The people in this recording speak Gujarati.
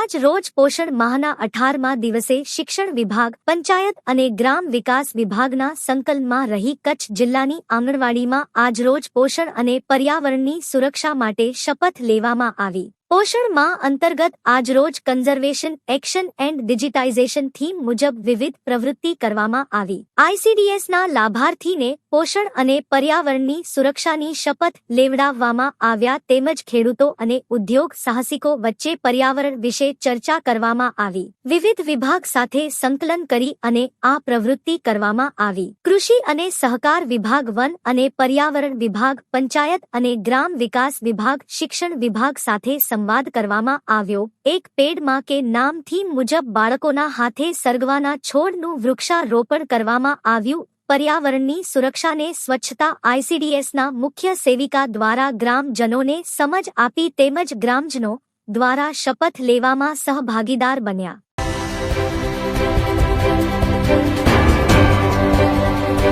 આજ રોજ પોષણ માહના અઢારમા દિવસે શિક્ષણ વિભાગ, પંચાયત અને ગ્રામ વિકાસ વિભાગના સંકલનમાં રહી કચ્છ જિલ્લાની આંગણવાડીમાં આજરોજ પોષણ અને પર્યાવરણની સુરક્ષા માટે શપથ લેવામાં આવી. પોષણ માહ અંતર્ગત આજરોજ conservation, action and digitisation theme મુજબ વિવિધ પ્રવૃત્તિ કરવામાં આવી. આઈસીડીએસના લાભાર્થીને પોષણ અને પર્યાવરણની સુરક્ષાની શપથ લેવડાવવામાં આવ્યા તેમજ ખેડૂતો અને ઉદ્યોગ સાહસિકો વચ્ચે પર્યાવરણ વિશે ચર્ચા કરવામાં આવી. વિવિધ વિભાગ સાથે સંકલન કરી અને આ પ્રવૃત્તિ કરવામાં આવી. કૃષિ અને સહકાર વિભાગ વન અને પર્યાવરણ વિભાગ, પંચાયત અને ગ્રામ વિકાસ વિભાગ, શિક્ષણ વિભાગ સાથે સંવાદ કરવામાં આવ્યો. એક પેડમાં કે નામ થીમ મુજબ બાળકોના હાથે સરગવાના છોડનું વૃક્ષારોપણ કરવામાં આવ્યું. પર્યાવરણની સુરક્ષાને સ્વચ્છતા આઈસીડીએસના મુખ્ય સેવિકા દ્વારા ગ્રામજનોને સમજ આપી તેમજ ગ્રામજનો દ્વારા શપથ લેવામાં સહભાગીદાર બન્યા.